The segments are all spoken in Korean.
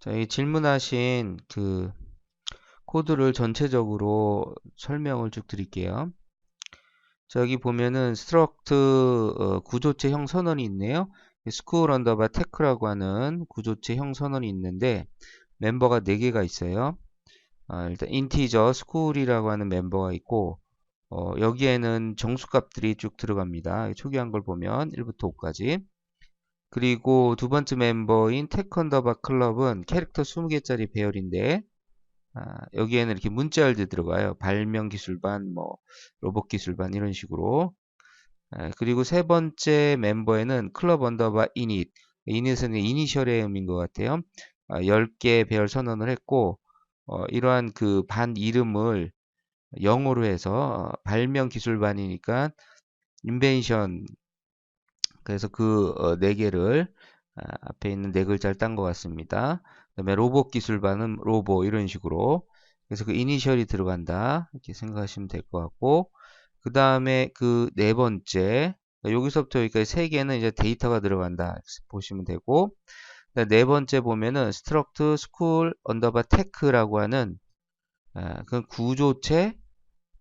자, 이 질문하신 그 코드를 전체적으로 설명을 쭉 드릴게요. 자, 여기 보면은 struct 어, 구조체 형 선언이 있네요. school underbar tech라고 하는 구조체 형 선언이 있는데 멤버가 4개가 있어요. 아, 일단 integer school이라고 하는 멤버가 있고 어, 여기에는 정수값들이 쭉 들어갑니다. 초기한 걸 보면 1부터 5까지. 그리고 두 번째 멤버인 테컨더바 클럽은 캐릭터 20개짜리 배열인데 아, 여기에는 이렇게 문자열도 들어가요. 발명 기술반, 뭐 로봇 기술반 이런 식으로. 아, 그리고 세 번째 멤버에는 클럽 언더바 이닛. 이닛은 이니셜의 의미인 것 같아요. 아, 10개 배열 선언을 했고 어, 이러한 그 반 이름을 영어로 해서 어, 발명 기술반이니까 인벤션 그래서 그 어, 네 개를 아, 앞에 있는 네 글자를 딴 것 같습니다. 그 다음에 로봇 기술반은 로보 이런 식으로. 그래서 그 이니셜이 들어간다. 이렇게 생각하시면 될 것 같고. 그 다음에 그 네 번째 여기서부터 여기까지 세 개는 이제 데이터가 들어간다. 보시면 되고. 네 번째 보면은 struct school underbar tech라고 하는 아, 그 구조체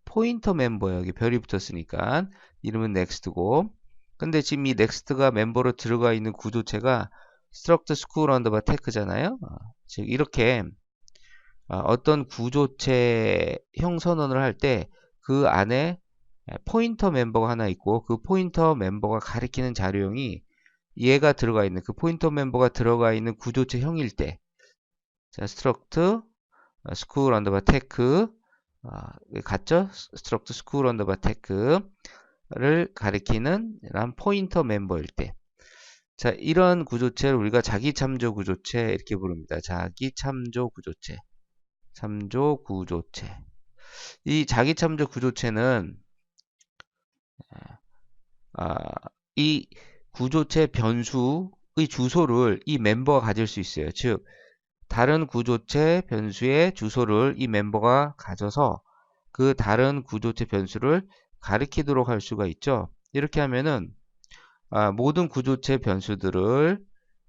포인터 멤버 여기 별이 붙었으니까 이름은 next고 근데 지금 이 넥스트가 멤버로 들어가 있는 구조체가 struct school underbar tech잖아요. 어, 즉 이렇게 어, 어떤 구조체 형 선언을 할 때 그 안에 포인터 멤버가 하나 있고 그 포인터 멤버가 가리키는 자료형이 얘가 들어가 있는 그 포인터 멤버가 들어가 있는 구조체 형일 때 자, struct school underbar tech 어, 같죠? struct school underbar tech 를 가리키는 이런 포인터 멤버일 때. 자, 이런 구조체를 우리가 자기 참조 구조체 이렇게 부릅니다. 자기 참조 구조체. 참조 구조체. 이 자기 참조 구조체는 아, 이 구조체 변수의 주소를 이 멤버가 가질 수 있어요. 즉, 다른 구조체 변수의 주소를 이 멤버가 가져서 그 다른 구조체 변수를 가리키도록 할 수가 있죠. 이렇게 하면은 아, 모든 구조체 변수들을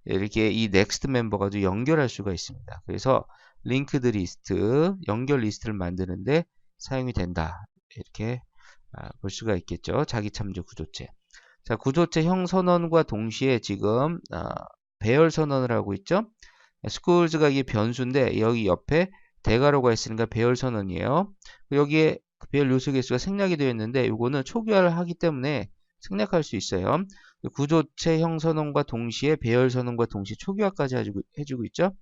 이렇게 이 next 멤버가 연결할 수가 있습니다. 그래서 linked 리스트, 연결 리스트를 만드는데 사용이 된다. 이렇게 아, 볼 수가 있겠죠. 자기 참조 구조체. 자, 구조체 형 선언과 동시에 지금 아, 배열 선언을 하고 있죠. schools,가 이게 변수인데 여기 옆에 대괄호가 있으니까 배열 선언이에요. 여기에 그 배열 요소 개수가 생략이 되어 있는데 이거는 초기화를 하기 때문에 생략할 수 있어요. 구조체 형 선언과 동시에 배열 선언과 동시에 초기화까지 해주고, 해주고 있죠.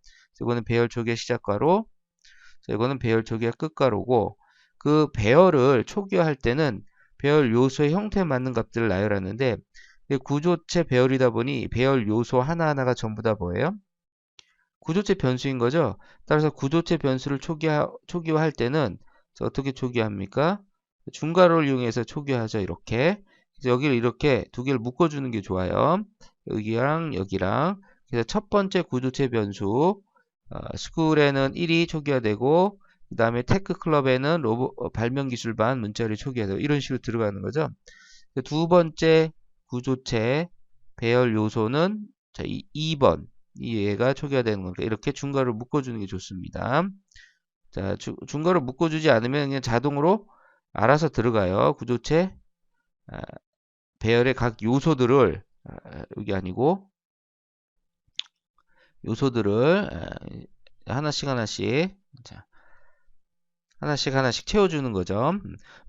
이거는 배열 초기화 시작가로, 이거는 배열 초기화 끝가로고 그 배열을 초기화할 때는 배열 요소의 형태에 맞는 값들을 나열하는데 구조체 배열이다 보니 배열 요소 하나하나가 전부 다 뭐예요? 구조체 변수인 거죠. 따라서 구조체 변수를 초기화, 초기화할 때는 어떻게 초기화합니까? 중괄호를 이용해서 초기화하죠. 이렇게. 여기를 이렇게 두 개를 묶어주는 게 좋아요. 여기랑 여기랑. 그래서 첫 번째 구조체 변수 어, 스쿨에는 1이 초기화되고 그 다음에 테크클럽에는 로봇 어, 발명기술반 문자열이 초기화되고 이런 식으로 들어가는 거죠. 두 번째 구조체 배열 요소는 자, 2, 번 얘가 초기화되는 거니까 이렇게 중괄호를 묶어주는 게 좋습니다. 자, 주, 중괄호 묶어주지 않으면 그냥 자동으로 알아서 들어가요. 구조체 아, 배열의 각 요소들을 아, 여기 아니고 요소들을 아, 하나씩 하나씩 자, 하나씩 하나씩 채워주는 거죠.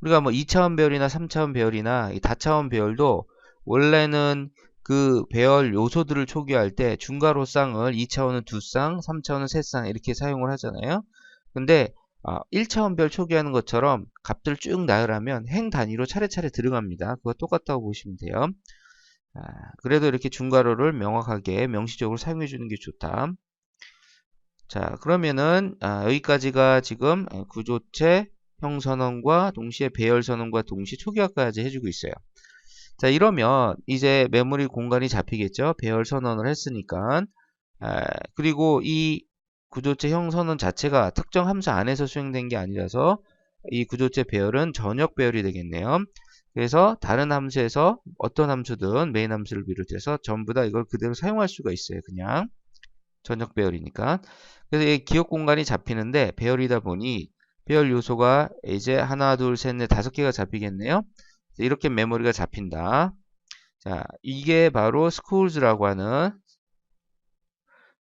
우리가 뭐 2차원 배열이나 3차원 배열이나 다차원 배열도 원래는 그 배열 요소들을 초기화할 때 중괄호 쌍을 2차원은 두 쌍, 3차원은 세쌍 이렇게 사용을 하잖아요. 근데 어, 1차원별 초기하는 것처럼 값들을 쭉 나열하면 행 단위로 차례차례 들어갑니다. 그거 똑같다고 보시면 돼요. 아, 그래도 이렇게 중괄호를 명확하게 명시적으로 사용해 주는 게 좋다. 자 그러면은 아, 여기까지가 지금 어, 구조체 형선언과 동시에 배열선언과 동시에 초기화까지 해주고 있어요. 자 이러면 이제 메모리 공간이 잡히겠죠. 배열선언을 했으니까 아, 그리고 이 구조체 형선언 자체가 특정 함수 안에서 수행된 게 아니라서 이 구조체 배열은 전역 배열이 되겠네요. 그래서 다른 함수에서 어떤 함수든 메인 함수를 비롯해서 전부 다 이걸 그대로 사용할 수가 있어요. 그냥 전역 배열이니까. 그래서 이 기억 공간이 잡히는데 배열이다 보니 배열 요소가 이제 하나, 둘, 셋, 넷, 다섯 개가 잡히겠네요. 이렇게 메모리가 잡힌다. 자, 이게 바로 schools,라고 하는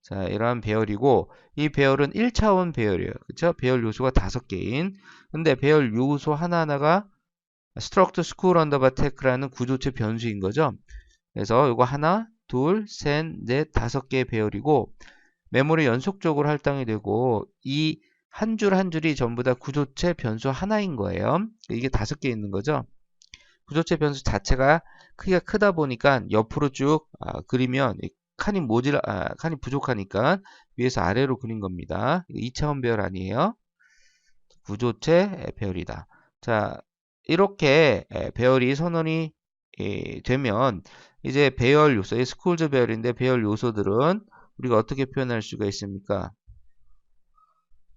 자, 이러한 배열이고 이 배열은 1차원 배열이에요. 그쵸? 배열 요소가 다섯 개인. 근데 배열 요소 하나하나가 struct school underbar tech라는 구조체 변수인 거죠. 그래서 이거 하나, 둘, 셋, 넷, 다섯 개의 배열이고 메모리 연속적으로 할당이 되고 이 한 줄한 줄이 전부 다 구조체 변수 하나인 거예요. 이게 다섯 개 있는 거죠. 구조체 변수 자체가 크기가 크다 보니까 옆으로 쭉 아, 그리면 칸이 모질 아, 칸이 부족하니까 위에서 아래로 그린 겁니다. 2차원 배열 아니에요. 구조체 배열이다. 자, 이렇게 배열이 선언이 되면 이제 배열 요소, 스쿨즈 배열인데 배열 요소들은 우리가 어떻게 표현할 수가 있습니까?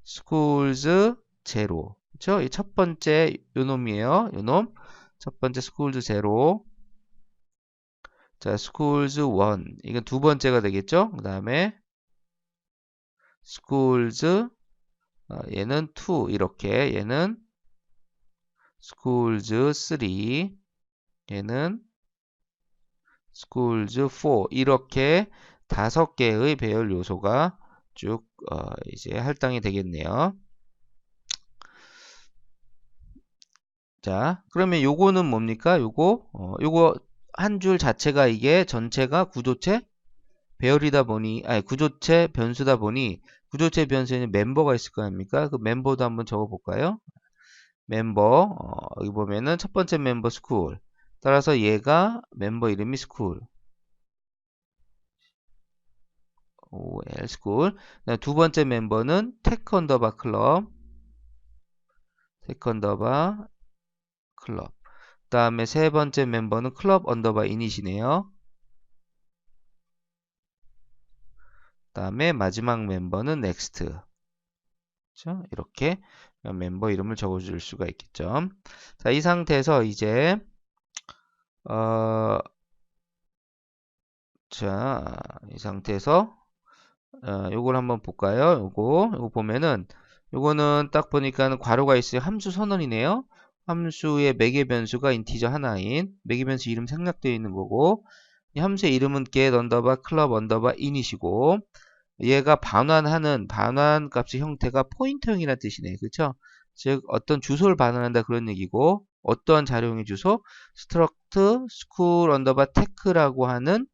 스쿨즈 제로. 그렇죠? 이첫 번째 요놈이에요. 요놈. 첫 번째 스쿨즈 제로. 자, schools 1. 이건 두 번째가 되겠죠? 그 다음에 schools 어, 얘는 2 이렇게 얘는 schools 3 얘는 schools 4 이렇게 다섯 개의 배열 요소가 쭉 어, 이제 할당이 되겠네요. 자, 그러면 요거는 뭡니까? 요거 어, 요거 한 줄 자체가 이게 전체가 구조체 배열이다 보니 아니 구조체 변수다 보니 구조체 변수에는 멤버가 있을 거 아닙니까? 그 멤버도 한번 적어 볼까요? 멤버 어, 여기 보면은 첫 번째 멤버 스쿨. 따라서 얘가 멤버 이름이 스쿨. OL 스쿨. 두 번째 멤버는 테크 언더바 클럽. 테크 언더바 클럽 그 다음에 세 번째 멤버는 클럽 언더바 이닛이네요. 그 다음에 마지막 멤버는 넥스트. 그렇죠? 이렇게 멤버 이름을 적어줄 수가 있겠죠. 자, 이 상태에서 이제 어, 자, 이 상태에서 어, 요걸 한번 볼까요? 요거 요거 보면은 요거는 딱 보니까 는 괄호가 있어요. 함수 선언이네요. 함수의 매개 변수가 인티저 하나인 매개 변수 이름 생략되어 있는 거고 이 함수의 이름은 get 언더바 클럽 언더바 in이시고 얘가 반환하는 반환 값의 형태가 포인터형이라는 뜻이네. 그렇죠? 즉 어떤 주소를 반환한다 그런 얘기고 어떠한 자료형의 주소 struct school 언더바 tech라고 하는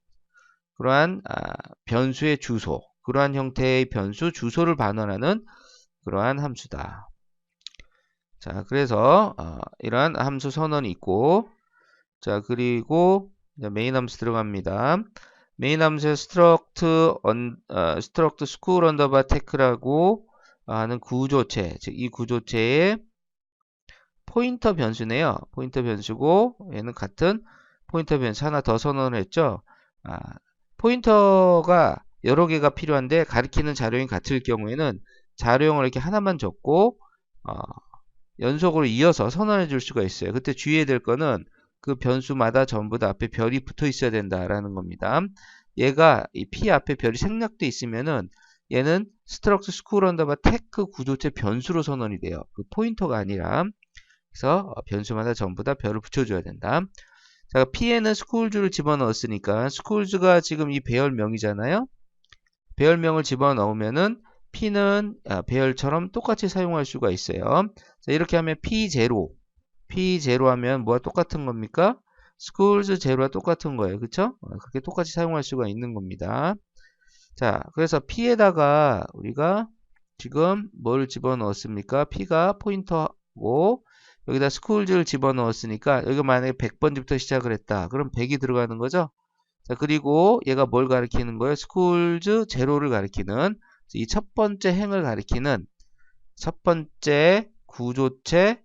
그러한 아, 변수의 주소 그러한 형태의 변수 주소를 반환하는 그러한 함수다. 자, 그래서 어, 이러한 함수 선언이 있고 자, 그리고 메인 함수 들어갑니다. 메인 함수에 struct on, 어, school underbar tech라고 하는 구조체, 즉 이 구조체의 포인터 변수네요. 포인터 변수고 얘는 같은 포인터 변수 하나 더 선언을 했죠. 아, 포인터가 여러 개가 필요한데 가리키는 자료인 같을 경우에는 자료형을 이렇게 하나만 적고 어, 연속으로 이어서 선언해 줄 수가 있어요. 그때 주의해야 될 거는 그 변수마다 전부 다 앞에 별이 붙어 있어야 된다라는 겁니다. 얘가 이 P 앞에 별이 생략돼 있으면은 얘는 struct school underbar 테크 구조체 변수로 선언이 돼요. 그 포인터가 아니라 그래서 어, 변수마다 전부 다 별을 붙여줘야 된다. 자, P에는 schools를 집어넣었으니까 schools가 지금 이 배열명이잖아요. 배열명을 집어넣으면은 P는 아, 배열처럼 똑같이 사용할 수가 있어요. 자, 이렇게 하면 P0, P0 하면 뭐가 똑같은 겁니까? schools 제로와 똑같은 거예요. 그쵸? 어, 그렇게 똑같이 사용할 수가 있는 겁니다. 자, 그래서 P에다가 우리가 지금 뭘 집어넣었습니까? P가 포인터고 여기다 schools 집어넣었으니까 여기 만약에 100번부터 시작을 했다. 그럼 100이 들어가는 거죠? 자, 그리고 얘가 뭘 가리키는 거예요? schools 제로를 가리키는 이 첫 번째 행을 가리키는 첫 번째 구조체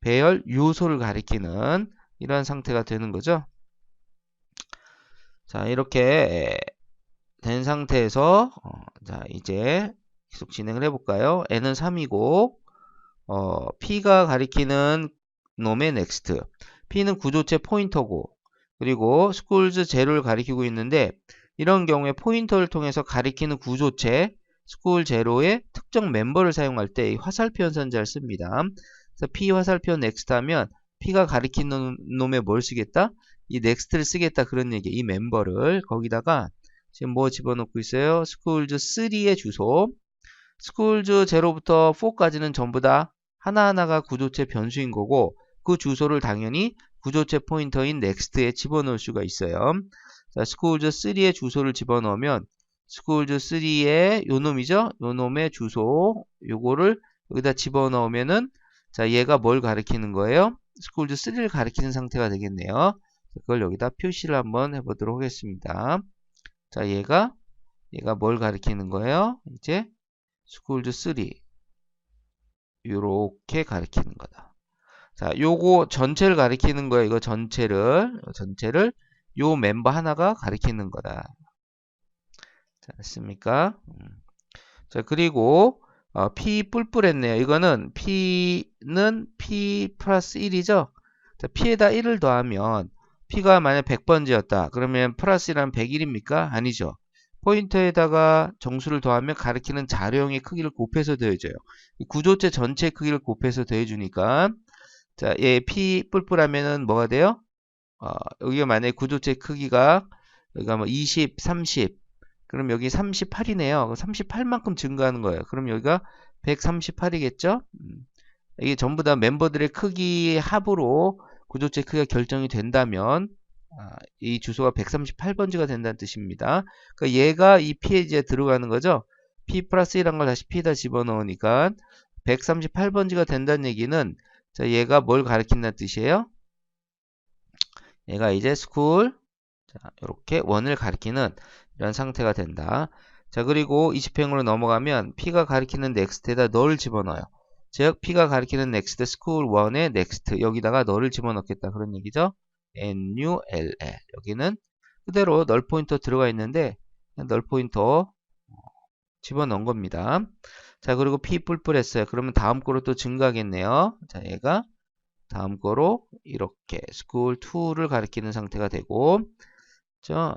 배열 요소를 가리키는 이러한 상태가 되는 거죠. 자, 이렇게 된 상태에서 어, 자, 이제 계속 진행을 해 볼까요? n은 3이고 어, p가 가리키는 놈의 next. p는 구조체 포인터고 그리고 schools 제로를 가리키고 있는데 이런 경우에 포인터를 통해서 가리키는 구조체 스쿨 제로의 특정 멤버를 사용할 때 화살표 연산자를 씁니다. 그래서 p 화살표 next 하면 p가 가리키는 놈에 뭘 쓰겠다? 이 next를 쓰겠다 그런 얘기. 이 멤버를 거기다가 지금 뭐 집어넣고 있어요? schools 3의 주소. schools 0부터 4까지는 전부 다 하나하나가 구조체 변수인 거고 그 주소를 당연히 구조체 포인터인 next에 집어넣을 수가 있어요. 자, schools 3의 주소를 집어넣으면 schools 3의 요 놈이죠? 요 놈의 주소 요거를 여기다 집어넣으면은 자 얘가 뭘 가리키는 거예요? schools 3를 가리키는 상태가 되겠네요. 그걸 여기다 표시를 한번 해보도록 하겠습니다. 자 얘가 얘가 뭘 가리키는 거예요? 이제 schools 3 요렇게 가리키는 거다. 자, 요거 전체를 가리키는 거예요. 이거 전체를 전체를 요 멤버 하나가 가리키는 거다. 자, 됐습니까? 음. 자, 그리고 어, P 뿔뿔했네요. 이거는 P는 P 플러스 1이죠. 자, P에다 1을 더하면 P가 만약 100번지였다. 그러면 플러스 1하면 101입니까? 아니죠. 포인터에다가 정수를 더하면 가리키는 자료형의 크기를 곱해서 더해줘요. 구조체 전체 크기를 곱해서 더해주니까 자, 얘 P 뿔뿔하면은 뭐가 돼요? 어, 여기가 만약에 구조체 크기가 여기가 뭐 20, 30 그럼 여기 38이네요. 38만큼 증가하는 거예요. 그럼 여기가 138이겠죠? 음. 이게 전부 다 멤버들의 크기 합으로 구조체 크기가 결정이 된다면 아, 이 주소가 138번지가 된다는 뜻입니다. 그러니까 얘가 이 P에 들어가는 거죠. P 플러스 1한 걸 다시 P에다 집어넣으니까 138번지가 된다는 얘기는 자, 얘가 뭘 가리킨다는 뜻이에요? 얘가 이제 스쿨 자, 이렇게 원을 가리키는 이런 상태가 된다. 자, 그리고 20행으로 넘어가면 P가 가리키는 넥스트에다 너를 집어넣어요. 즉, P가 가리키는 넥스트 스쿨 1의 넥스트 여기다가 너를 집어넣겠다. 그런 얘기죠. NULL 여기는 그대로 널 포인터 들어가 있는데 널 포인터 집어넣은 겁니다. 자 그리고 P 뿔뿔 했어요. 그러면 다음 거로 또 증가하겠네요. 자 얘가 다음 거로 이렇게 school 2를 가리키는 상태가 되고 자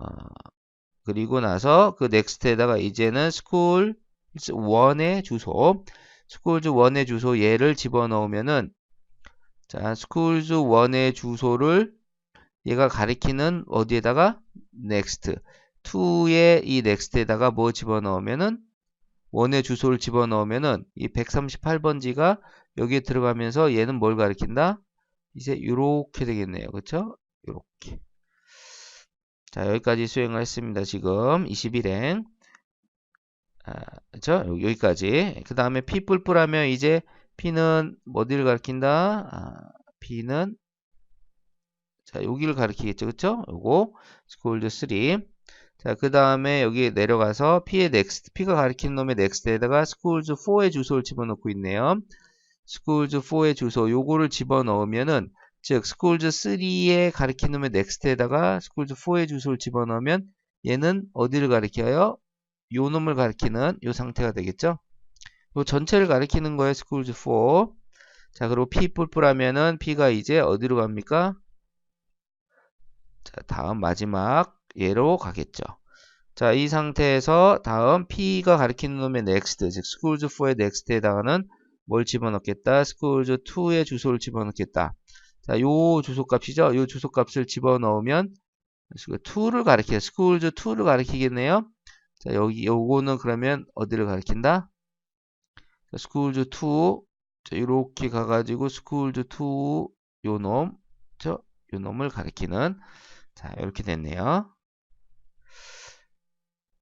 그리고 나서 그 넥스트에다가 이제는 school 1의 주소 schools 1의 주소 얘를 집어넣으면은 자 schools 1의 주소를 얘가 가리키는 어디에다가? next 2의 이 next에다가 뭐 집어넣으면은? 원의 주소를 집어넣으면은 이 138번지가 여기에 들어가면서 얘는 뭘 가리킨다? 이제 이렇게 되겠네요. 그렇죠? 이렇게. 자, 여기까지 수행을 했습니다. 지금 21행. 아, 그렇죠? 여기까지. 그 다음에 P 뿔뿔 하면 이제 P는 어디를 가리킨다? 아, P는 자, 여기를 가리키겠죠. 그쵸? 요거, 스콜드 3. 자, 그 다음에 여기 내려가서 P의 next, P가 가리키는 놈의 next에다가 schools 4의 주소를 집어넣고 있네요. Schools 4의 주소, 요거를 집어넣으면은, 즉, schools 3에 가리키는 놈의 next에다가 schools 4의 주소를 집어넣으면, 얘는 어디를 가리켜요? 요 놈을 가리키는 요 상태가 되겠죠? 요 전체를 가리키는 거예요, schools 4. 자, 그리고 P 뿔뿔 하면은 P가 이제 어디로 갑니까? 자, 다음 마지막 예로 가겠죠. 자, 이 상태에서 다음 P가 가리키는 놈의 next, 즉 schools 4의 next에다가는 뭘 집어넣겠다? schools 2의 주소를 집어넣겠다. 자, 요 주소값이죠. 요 주소값을 집어넣으면 2를 가리켜 schools 2를 가리키겠네요. 자, 여기 요거는 그러면 어디를 가리킨다? 자, schools 2 자, 이렇게 가가지고 schools 2 요놈, 저, 요놈을 가리키는 자, 이렇게 됐네요.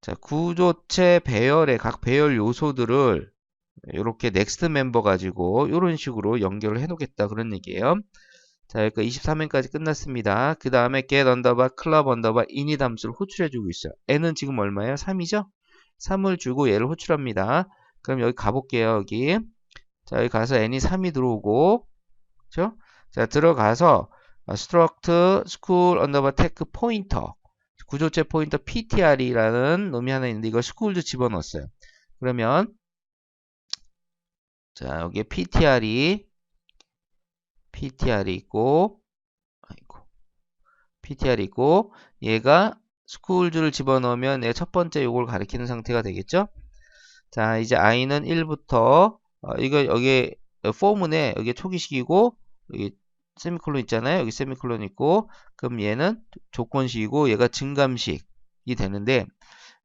자, 구조체 배열의 각 배열 요소들을 이렇게 넥스트 멤버 가지고 이런 식으로 연결을 해 놓겠다 그런 얘기예요. 자, 여기까 23회까지 끝났습니다. 그 다음에 get 언더바 클럽 언더바 in이 함수를 호출해 주고 있어요. n은 지금 얼마예요? 3이죠? 3을 주고 얘를 호출합니다. 그럼 여기 가볼게요. 여기. 자, 여기 가서 n이 3이 들어오고, 그죠? 자, 들어가서 struct school underbar tech pointer 구조체 포인터 ptr이라는 놈이 하나 있는데 이걸 school도 집어넣었어요. 그러면 자 여기에 ptr이 ptr이 있고 아이고 ptr이 있고 얘가 스쿨즈를 집어넣으면 내첫 번째 요걸 가리키는 상태가 되겠죠? 자, 이제 i는 1부터 어, 이거 여기 포문에 여기 초기식이고 여기 세미콜론 있잖아요. 여기 세미콜론 있고 그럼 얘는 조건식이고 얘가 증감식이 되는데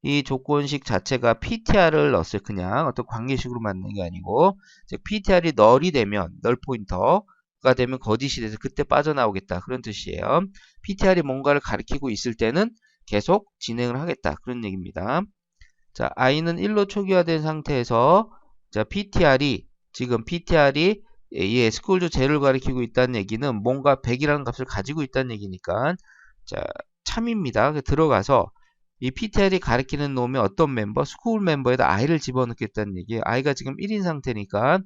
이 조건식 자체가 PTR을 넣었어요. 그냥 어떤 관계식으로 만든 게 아니고 즉 PTR이 널이 되면 널 포인터가 되면 거짓이 돼서 그때 빠져나오겠다. 그런 뜻이에요. PTR이 뭔가를 가리키고 있을 때는 계속 진행을 하겠다. 그런 얘기입니다. 자, i는 1로 초기화된 상태에서 자, PTR이 지금 PTR이 이 스쿨즈 제를 가리키고 있다는 얘기는 뭔가 100이라는 값을 가지고 있다는 얘기니까 자, 참입니다. 들어가서 이 PTL이 가리키는 놈의 어떤 멤버, 스쿨 멤버에다 i를 집어넣겠다는 얘기예요. i가 지금 1인 상태니까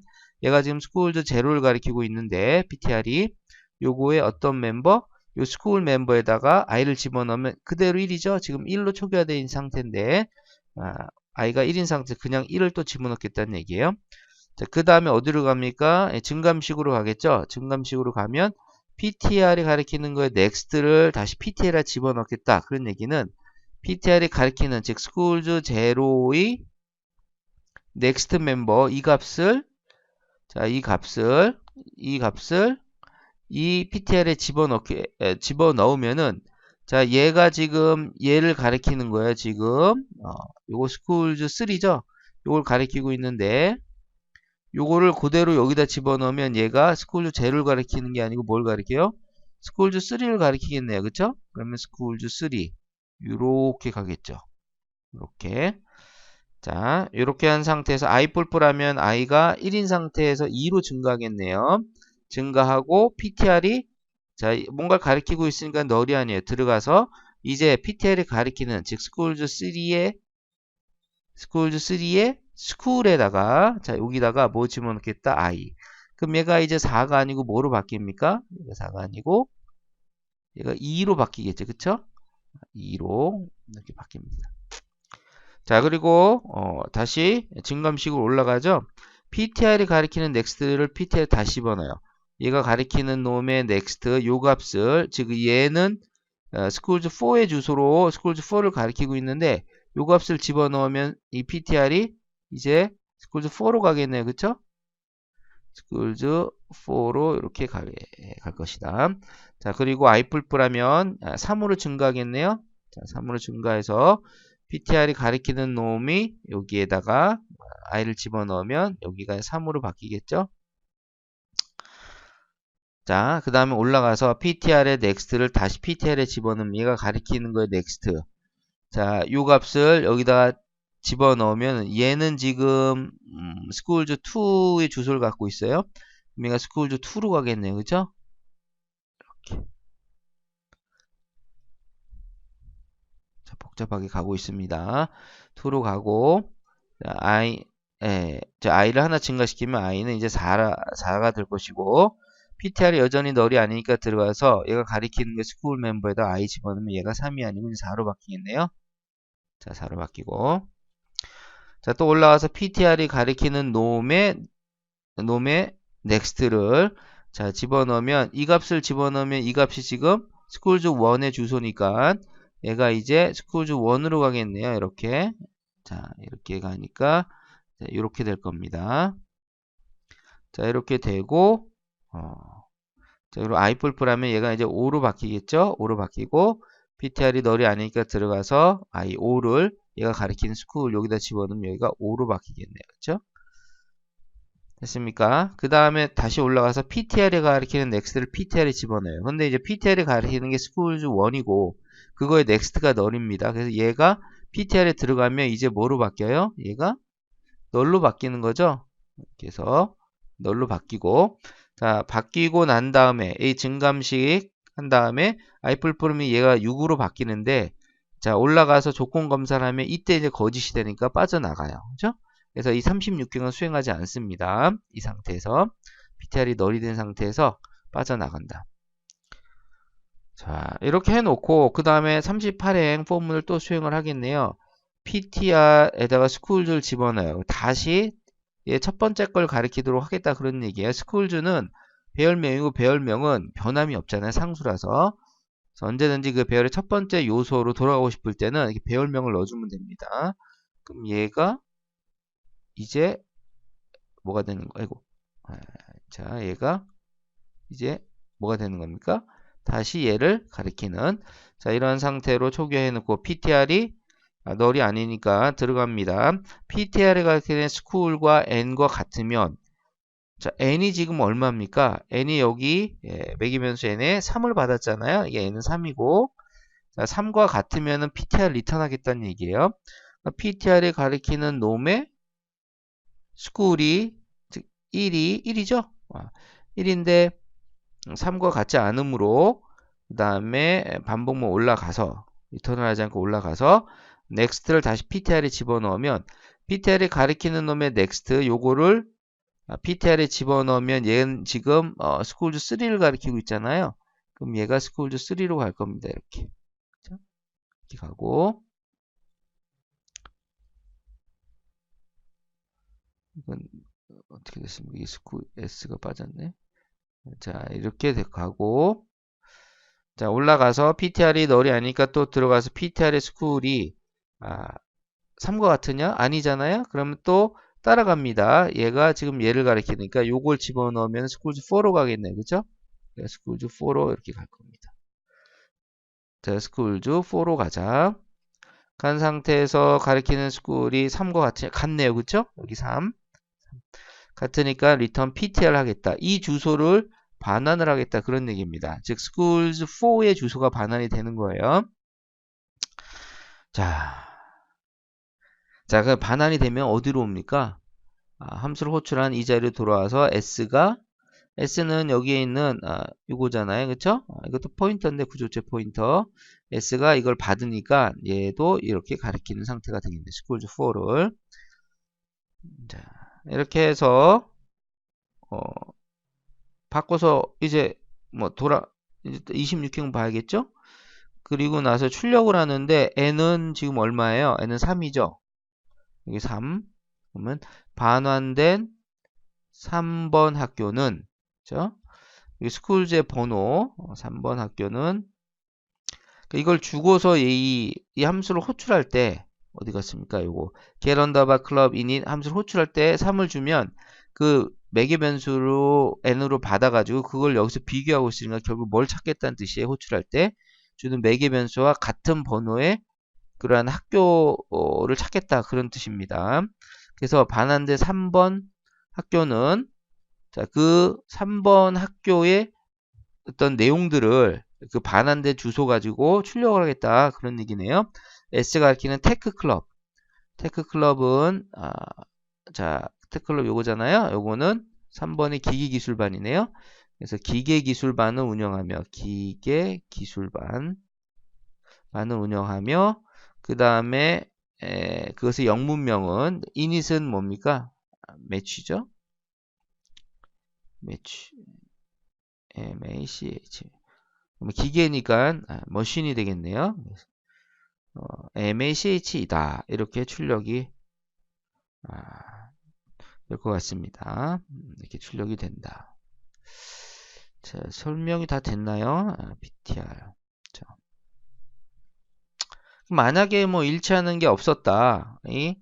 얘가 지금 스쿨즈 제로를 가리키고 있는데 PTR이 요거의 어떤 멤버, 요 스쿨 멤버에다가 i를 집어넣으면 그대로 1이죠. 지금 1로 초기화되어 있는 상태인데 아, i가 1인 상태 그냥 1을 또 집어넣겠다는 얘기예요. 자, 그 다음에 어디로 갑니까? 예, 증감식으로 가겠죠. 증감식으로 가면 PTR이 가리키는 거에 next를 다시 PTR에 집어넣겠다. 그런 얘기는 PTR이 가리키는 즉 schools 제로의 next 멤버 이 값을 자, 이 값을 이 값을 이 PTR에 집어넣게 에, 집어넣으면은 자, 얘가 지금 얘를 가리키는 거예요. 지금 어, 요거 schools 3죠. 요걸 가리키고 있는데 요거를 그대로 여기다 집어넣으면 얘가 schools 제로를 가리키는 게 아니고 뭘 가리켜요? schools 3를 가리키겠네요. 그쵸? 그러면 schools 3 이렇게 가겠죠. 이렇게. 자, 이렇게 한 상태에서 i 뿔뿔하면 i가 1인 상태에서 2로 증가하겠네요. 증가하고 ptr이 자, 뭔가 가리키고 있으니까 널이 아니에요. 들어가서 이제 ptr이 가리키는 즉 schools 3의 schools 3의 school에다가 자, 여기다가 뭐 집어넣겠다? i. 그럼 얘가 이제 4가 아니고 뭐로 바뀝니까? 얘가 4가 아니고 얘가 2로 바뀌겠죠. 그쵸? 2로 이렇게 바뀝니다. 자 그리고 어, 다시 증감식으로 올라가죠. PTR이 가리키는 넥스트를 PTR에 다시 집어넣어요. 얘가 가리키는 놈의 넥스트 요 값을 즉 얘는 어, 스쿨즈 4의 주소로 스쿨즈 4를 가리키고 있는데 요 값을 집어넣으면 이 PTR이 이제 스쿨즈 4로 가겠네요. 그쵸? 스쿨즈 4로 이렇게 갈, 갈 것이다. 자, 그리고 i 뿔뿔하면 3으로 아, 증가하겠네요. 자, 3으로 증가해서 PTR이 가리키는 놈이 여기에다가 i를 집어넣으면 여기가 3으로 바뀌겠죠? 자, 그 다음에 올라가서 PTR의 next를 다시 PTR에 집어넣으면 얘가 가리키는 거에 next. 자, 요 값을 여기다가 집어넣으면 얘는 지금 음, schools2의 주소를 갖고 있어요. 얘가 schools2로 가겠네요. 그죠? 이렇게. 자, 복잡하게 가고 있습니다. 2로 가고 자, i 예, 자, i를 하나 증가시키면 i는 이제 4, 4가 될 것이고 PTR이 여전히 널이 아니니까 들어가서 얘가 가리키는 게 스쿨 멤버에다 i 집어넣으면 얘가 3이 아니고 4로 바뀌겠네요. 자, 4로 바뀌고 자, 또 올라가서 PTR이 가리키는 놈의 놈의 next를 자, 집어넣으면 이 값을 집어넣으면 이 값이 지금 스쿨즈 1의 주소니까 얘가 이제 스쿨즈 1으로 가겠네요. 이렇게. 자, 이렇게 가니까 자, 이렇게 될 겁니다. 자, 이렇게 되고 어. 자, 그리고 i뿔뿔 하면 얘가 이제 5로 바뀌겠죠? 5로 바뀌고 PTR이 널이 아니니까 들어가서 i5를 얘가 가리키는 스쿨 여기다 집어넣으면 여기가 5로 바뀌겠네요. 그렇죠? 됐습니까? 그 다음에 다시 올라가서 PTR에 가리키는 넥스트를 PTR에 집어넣어요. 근데 이제 PTR에 가리키는 게 스쿨즈 1이고 그거에 넥스트가 널입니다. 그래서 얘가 PTR에 들어가면 이제 뭐로 바뀌어요? 얘가 널로 바뀌는 거죠. 그래서 널로 바뀌고 자 바뀌고 난 다음에 이 증감식 한 다음에 아이플 프롬이 얘가 6으로 바뀌는데 자, 올라가서 조건 검사를 하면 이때 이제 거짓이 되니까 빠져나가요. 그죠? 그래서 이 36경은 수행하지 않습니다. 이 상태에서 PTR이 널이 된 상태에서 빠져나간다. 자, 이렇게 해놓고 그 다음에 38행 포문을 또 수행을 하겠네요. PTR에다가 스쿨즈를 집어넣어요. 다시 예, 첫 번째 걸 가리키도록 하겠다 그런 얘기예요. 스쿨즈는 배열명이고 배열명은 변함이 없잖아요. 상수라서. 언제든지 그 배열의 첫 번째 요소로 돌아가고 싶을 때는 배열명을 넣어주면 됩니다. 그럼 얘가 이제 뭐가 되는 거? 아이고. 아, 자, 얘가 이제 뭐가 되는 겁니까? 다시 얘를 가리키는 자 이런 상태로 초기화해 놓고 ptr이 아, 널이 아니니까 들어갑니다. ptr이 가리키는 school과 n과 같으면 자 n이 지금 얼마입니까? n이 여기 예, 매기변수 n에 3을 받았잖아요. 이게 n은 3이고 자 3과 같으면은 ptr 리턴 하겠다는 얘기예요. ptr이 가리키는 놈의 school이 즉 1이 1이죠. 1인데 3과 같지 않으므로 그 다음에 반복문 올라가서 리턴을 하지 않고 올라가서 next를 다시 ptr에 집어넣으면 ptr이 가리키는 놈의 next 요거를 ptr에 집어넣으면 얘는 지금 어, 스쿨즈 3를 가리키고 있잖아요. 그럼 얘가 스쿨즈 3로 갈 겁니다. 이렇게. 이렇게 가고 이건 어떻게 됐습니까? 이 스쿨 S가 빠졌네. 자, 이렇게 가고, 자, 올라가서 PTR이 널이 아니까 또 들어가서 PTR의 스쿨이, 아, 3과 같으냐? 아니잖아요? 그러면 또 따라갑니다. 얘가 지금 얘를 가리키니까 요걸 집어넣으면 스쿨즈 4로 가겠네. 그죠? 스쿨즈 4로 이렇게 갈 겁니다. 자, 스쿨즈 4로 가자. 간 상태에서 가리키는 스쿨이 3과 같, 같네요. 그쵸? 여기 3. 같으니까 return ptr 하겠다. 이 주소를 반환을 하겠다. 그런 얘기입니다. 즉 schools4의 주소가 반환이 되는 거예요. 자, 자, 그 반환이 되면 어디로 옵니까? 아, 함수를 호출한 이 자리로 돌아와서 s가 s는 여기에 있는 아, 이거잖아요. 그쵸? 아, 이것도 포인터인데 구조체 포인터. s가 이걸 받으니까 얘도 이렇게 가리키는 상태가 되겠네. schools4를. 자, 이렇게 해서 어, 바꿔서 이제 뭐 돌아 이제 26형 봐야겠죠? 그리고 나서 출력을 하는데 n은 지금 얼마예요? n은 3이죠. 여기 3. 그러면 반환된 3번 학교는 그죠? 여기 스쿨즈의 번호 3번 어, 학교는 그러니까 이걸 주고서 이, 이 함수를 호출할 때 어디 갔습니까? get underbar club init 함수를 호출할 때 3을 주면 그 매개 변수로 n으로 받아가지고 그걸 여기서 비교하고 있으니까 결국 뭘 찾겠다는 뜻이에요. 호출할 때 주는 매개 변수와 같은 번호의 그러한 학교를 찾겠다 그런 뜻입니다. 그래서 반환대 3번 학교는 자, 그 3번 학교의 어떤 내용들을 그 반환대 주소 가지고 출력을 하겠다 그런 얘기네요. S가 가리키는 테크클럽. 테크클럽은 아, 자 테크클럽 요거잖아요. 요거는 3번의 기계기술반이네요. 그래서 기계기술반을 운영하며 기계기술반 반을 운영하며 그 다음에 그것의 영문명은 이닛은 뭡니까? 매치죠. 매치 M-A-C-H 기계니까 아, 머신이 되겠네요. 어, MACH이다. 이렇게 출력이 아, 될것 같습니다. 음, 이렇게 출력이 된다. 자, 설명이 다 됐나요? 아, BTR. 자. 만약에 뭐 일치하는 게 없었다. 이,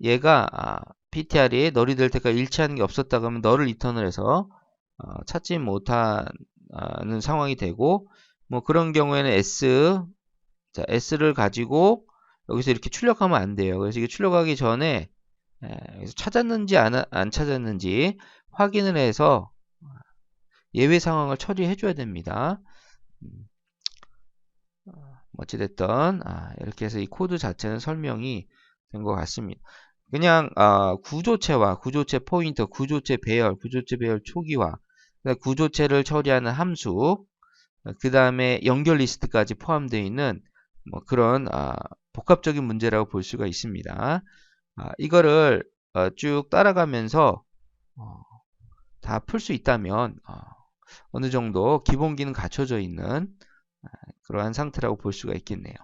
얘가 아, PTR이 널이 될 때까지 일치하는 게 없었다 그러면 너를 리턴을 해서 어, 찾지 못하는 상황이 되고 뭐 그런 경우에는 S 자, S를 가지고 여기서 이렇게 출력하면 안 돼요. 그래서 이게 출력하기 전에 에, 찾았는지 안, 안 찾았는지 확인을 해서 예외 상황을 처리해 줘야 됩니다. 어찌됐든 아, 이렇게 해서 이 코드 자체는 설명이 된 것 같습니다. 그냥 아, 구조체와 구조체 포인터, 구조체 배열, 구조체 배열 초기화, 구조체를 처리하는 함수, 그 다음에 연결 리스트까지 포함되어 있는 뭐 그런 아, 복합적인 문제라고 볼 수가 있습니다. 아, 이거를 어, 쭉 따라가면서 어, 다풀 수 있다면 어, 어느 정도 기본기는 갖춰져 있는 아, 그러한 상태라고 볼 수가 있겠네요.